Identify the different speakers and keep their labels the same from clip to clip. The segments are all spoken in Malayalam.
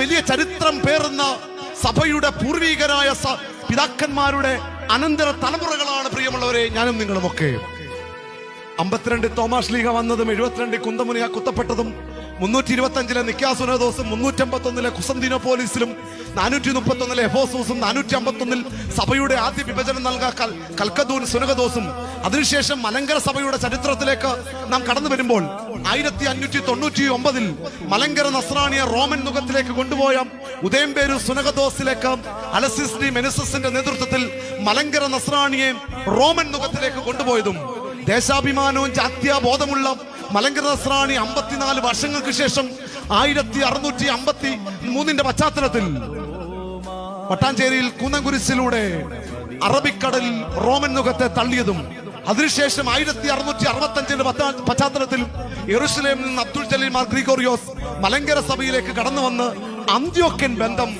Speaker 1: വലിയ ചരിത്രം പേറുന്ന സഭയുടെ പൂർവീകരായ പിതാക്കന്മാരുടെ അനന്തര തലമുറകളാണ് പ്രിയമുള്ളവരെ ഞാനും നിങ്ങളുമൊക്കെ. അമ്പത്തിരണ്ട് തോമാസ് ലീഗ വന്നതും എഴുപത്തിരണ്ട് കുന്തമുനിയ കുത്തപ്പെട്ടതും മുന്നൂറ്റി ഇരുപത്തി അഞ്ചിലെ നിക്കാസുനദോസും കുസന്തിനോ പോലീസിലും നാനൂറ്റി മുപ്പത്തി ഒന്നിലെ എഫോസൂസും നാനൂറ്റി അമ്പത്തി ഒന്നിൽ സഭയുടെ ആദ്യ വിഭജനം നൽകാൻ കൽ കൽക്കദൂൻ സുനകദോസും. അതിനുശേഷം മലങ്കര സഭയുടെ ചരിത്രത്തിലേക്ക് നാം കടന്നു വരുമ്പോൾ ആയിരത്തി അഞ്ഞൂറ്റി തൊണ്ണൂറ്റി ഒമ്പതിൽ മലങ്കര നസ്രാണിയെ റോമൻ നുഖത്തിലേക്ക് കൊണ്ടുപോയ ഉദയംപേരു സുനകദോസിലേക്ക് അലസിസ് ഡി മെനിസസിന്റെ നേതൃത്വത്തിൽ മലങ്കര നസ്രാണിയെ റോമൻ നുഖത്തിലേക്ക് കൊണ്ടുപോയതും ദേശാഭിമാനവും ജാത്യാബോധമുള്ള മലങ്കര നസ്രാണി അമ്പത്തിനാല് വർഷങ്ങൾക്ക് ശേഷം ആയിരത്തി അറുന്നൂറ്റി അമ്പത്തി മൂന്നിന്റെ പശ്ചാത്തലത്തിൽ പട്ടാഞ്ചേരിയിൽ കുന്നംകുരിശിലൂടെ അറബിക്കടലിൽ റോമൻ മുഖത്തെ തള്ളിയതും അതിനുശേഷം ആയിരത്തി അറുന്നൂറ്റി അറുപത്തി അഞ്ചിന്റെ പശ്ചാത്തലത്തിൽ യെറുസലേമിൽ നിന്ന് അബ്ദുൾ ജലീൽ മാർ ഗ്രിഗോറിയോസ് മലങ്കര സഭയിലേക്ക് കടന്നു വന്ന് അന്ത്യോക്യൻ ബന്ധം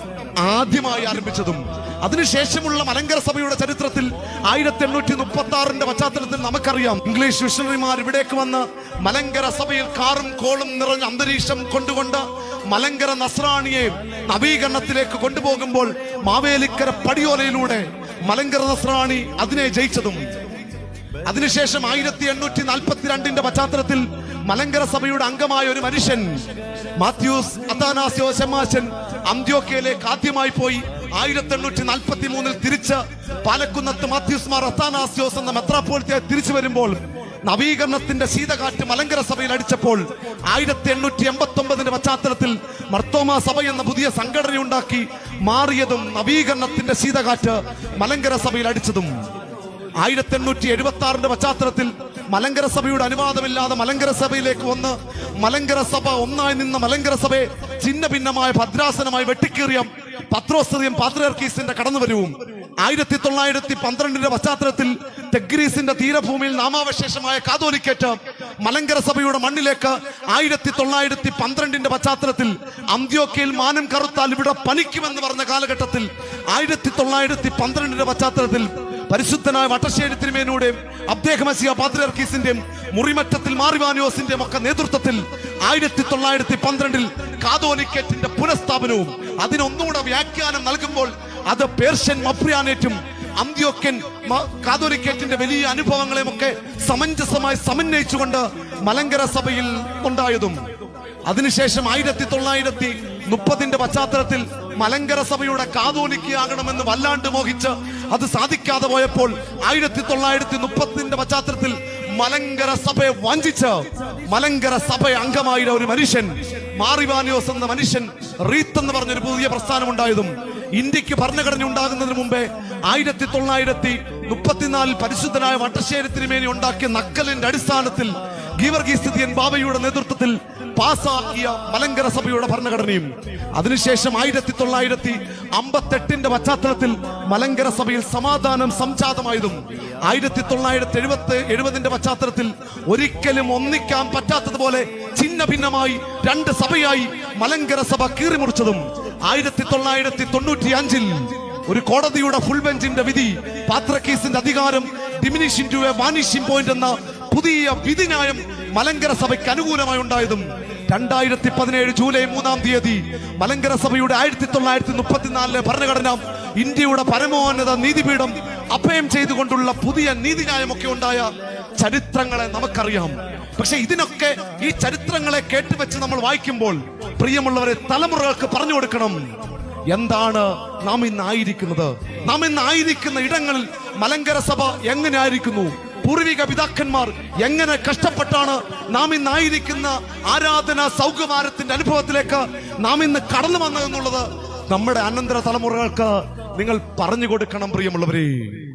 Speaker 1: ആദ്യമായി ആരംഭിച്ചതും അതിനുശേഷമുള്ള മലങ്കര സഭയുടെ ചരിത്രത്തിൽ ആയിരത്തി എണ്ണൂറ്റി മുപ്പത്തി ആറിന്റെ പശ്ചാത്തലത്തിൽ നമുക്കറിയാം. ഇംഗ്ലീഷ് മിഷണറിമാർ ഇവിടേക്ക് വന്ന് മലങ്കര സഭയിൽ കാറും കോളും നിറഞ്ഞ അന്തരീക്ഷം കൊണ്ടുകൊണ്ട് മലങ്കര നസ്രാണിയെ നവീകരണത്തിലേക്ക് കൊണ്ടുപോകുമ്പോൾ മാവേലിക്കര പടിയോലയിലൂടെ മലങ്കര നസ്രാണി അതിനെ ജയിച്ചതും അതിനുശേഷം ആയിരത്തി എണ്ണൂറ്റി നാൽപ്പത്തിരണ്ടിന്റെ പശ്ചാത്തലത്തിൽ മലങ്കര സഭയുടെ അംഗമായ ഒരു മനുഷ്യൻ മാത്യൂസ് അത്താനാസ്യോ ശമാശൻ അന്ത്യോക്കയിലേക്ക് ആദ്യമായി പോയി ആയിരത്തി എണ്ണൂറ്റി നാൽപ്പത്തി മൂന്നിൽ തിരിച്ച് പാലക്കുന്നത്ത് മാത്യൂസ് മാർ അത്താനാസ്യോസ് എന്ന മെത്രാപ്പോളിത്തെ തിരിച്ചു വരുമ്പോൾ നവീകരണത്തിന്റെ ശീതകാറ്റ് മലങ്കര സഭയിൽ അടിച്ചപ്പോൾ ആയിരത്തി എണ്ണൂറ്റി എൺപത്തി ഒമ്പതിന്റെ പശ്ചാത്തലത്തിൽ മർത്തോമ സഭ എന്ന പുതിയ സംഘടനയുണ്ടാക്കി മാറിയതും നവീകരണത്തിന്റെ ശീതകാറ്റ് മലങ്കര സഭയിൽ അടിച്ചതും. ആയിരത്തി എണ്ണൂറ്റി എഴുപത്തി ആറിന്റെ പശ്ചാത്തലത്തിൽ മലങ്കര സഭയുടെ അനുവാദമില്ലാതെ മലങ്കര സഭയിലേക്ക് വന്ന് മലങ്കര സഭ ഒന്നായി നിന്ന മലങ്കര സഭയെ ചിന്ന ഭിന്നമായ ഭദ്രാസനമായി വെട്ടിക്കേറിയ പത്രോസ്തയും പാത്രിയർക്കീസിന്റെ കടന്നുവരവും ആയിരത്തി തൊള്ളായിരത്തി പന്ത്രണ്ടിന്റെ പശ്ചാത്തലത്തിൽ തെഗ്രീസിന്റെ തീരഭൂമിയിൽ നാമാവശേഷമായ കാതോലിക്കേറ്റ് മലങ്കര സഭയുടെ മണ്ണിലേക്ക് ആയിരത്തി തൊള്ളായിരത്തി പന്ത്രണ്ടിന്റെ പശ്ചാത്തലത്തിൽ അന്ത്യോക്കയിൽ മാനം കറുത്താൽ ഇവിടെ പനിക്കുമെന്ന് പറഞ്ഞ കാലഘട്ടത്തിൽ ആയിരത്തി തൊള്ളായിരത്തി പന്ത്രണ്ടിന്റെ പശ്ചാത്തലത്തിൽ പരിശുദ്ധനായ വട്ടശ്ശേരി തിരുമേനയുടെയും അബ്ദേഹമസിയ പാത്രിയർക്കീസിന്റെയും മുറിമറ്റത്തിൽ മാറിവാനിയോസിന്റെയും ഒക്കെ നേതൃത്വത്തിൽ ആയിരത്തി തൊള്ളായിരത്തി പന്ത്രണ്ടിൽ കാതോലിക്കേറ്റിന്റെ പുനഃസ്ഥാപനവും അതിനൊന്നുകൂടെ വ്യാഖ്യാനം നൽകുമ്പോൾ അത് പേർഷ്യൻ മപ്രിയാനേറ്റും അന്ത്യോക്യൻ കാതോലിക്കേറ്റിന്റെ വലിയ അനുഭവങ്ങളെയും ഒക്കെ സമഞ്ജസമായി സമന്വയിച്ചുകൊണ്ട് മലങ്കര സഭയിൽ ഉണ്ടായതും. അതിനുശേഷം ആയിരത്തി തൊള്ളായിരത്തി മുപ്പതിന്റെ പശ്ചാത്തലത്തിൽ മലങ്കര സഭയുടെ കാതോലിക്കയാകണമെന്ന് വല്ലാണ്ട് മോഹിച്ച് അത് സാധിക്കാതെ പോയപ്പോൾ ആയിരത്തി തൊള്ളായിരത്തി മുപ്പത്തിന്റെ പശ്ചാത്തലത്തിൽ മലങ്കര സഭയെ വഞ്ചിച്ച് മലങ്കര സഭ അംഗമായ ഒരു മനുഷ്യൻ മാറിവാനിയോസ് എന്ന മനുഷ്യൻ റീത്ത് എന്ന് പറഞ്ഞൊരു പുതിയ പ്രസ്ഥാനം ഉണ്ടായതും ഇന്ത്യയ്ക്ക് ഭരണഘടന ഉണ്ടാകുന്നതിന് മുമ്പേ ആയിരത്തി തൊള്ളായിരത്തി മുപ്പത്തിനാലിൽ പരിശുദ്ധനായ വട്ടശ്ശേരി മേലി ഉണ്ടാക്കിയ നക്കലിന്റെ അടിസ്ഥാനത്തിൽ ഗീവർഗീസ്ഥിതിയൻ ബാബയുടെ നേതൃത്വത്തിൽ പാസാക്കിയ മലങ്കര സഭയുടെ ഭരണഘടനയും അതിനുശേഷം ആയിരത്തി തൊള്ളായിരത്തി അമ്പത്തെട്ടിന്റെ പശ്ചാത്തലത്തിൽ മലങ്കര സഭയിൽ സമാധാനം സംജാതമായതും ആയിരത്തി തൊള്ളായിരത്തി എഴുപത്തി എഴുപതിന്റെ പശ്ചാത്തലത്തിൽ ഒരിക്കലും ഒന്നിക്കാൻ പറ്റാത്തതുപോലെ ഛിന്ന ഭിന്നമായി രണ്ട് സഭയായി മലങ്കര സഭ കീറിമുറിച്ചതും ആയിരത്തി തൊള്ളായിരത്തി തൊണ്ണൂറ്റി അഞ്ചിൽ ഒരു കോടതിയുടെ ഫുൾ ബെഞ്ചിന്റെ വിധി പാത്രക്കേസിന്റെ അധികാരം diminishing to a vanishing point എന്ന പുതിയ വിധിന്യായം മലങ്കര സഭയ്ക്ക് അനുകൂലമായി ഉണ്ടായതും രണ്ടായിരത്തി പതിനേഴ് ജൂലൈ മൂന്നാം തീയതി മലങ്കര സഭയുടെ ആയിരത്തി തൊള്ളായിരത്തി മുപ്പത്തിനാലിലെ ഭരണഘടന ഇന്ത്യയുടെ പരമോന്നത നീതിപീഠം അഭയം ചെയ്തുകൊണ്ടുള്ള പുതിയ നീതിന്യായമൊക്കെ ഉണ്ടായ ചരിത്രങ്ങളെ നമുക്കറിയാം. പക്ഷെ ഇതിനൊക്കെ ഈ ചരിത്രങ്ങളെ കേട്ടുവെച്ച് നമ്മൾ വായിക്കുമ്പോൾ പ്രിയമുള്ളവരെ തലമുറകൾക്ക് പറഞ്ഞു കൊടുക്കണം. എന്താണ് നാം ഇന്നായിരിക്കുന്നത്? നാം ഇന്നായിരിക്കുന്ന ഇടങ്ങളിൽ മലങ്കര സഭ എങ്ങനെ ആയിരിക്കുന്നു പൂർവിക പിതാക്കന്മാർ എങ്ങനെ കഷ്ടപ്പെട്ടാണ് നാം ഇന്നായിരിക്കുന്ന ആരാധന സൗകുമാരത്തിന്റെ അനുഭവത്തിലേക്ക് നാം ഇന്ന് കടന്നു വന്നതെന്നുള്ളത് നമ്മുടെ അനന്തര തലമുറകൾക്ക് നിങ്ങൾ പറഞ്ഞു കൊടുക്കണം പ്രിയമുള്ളവരെ.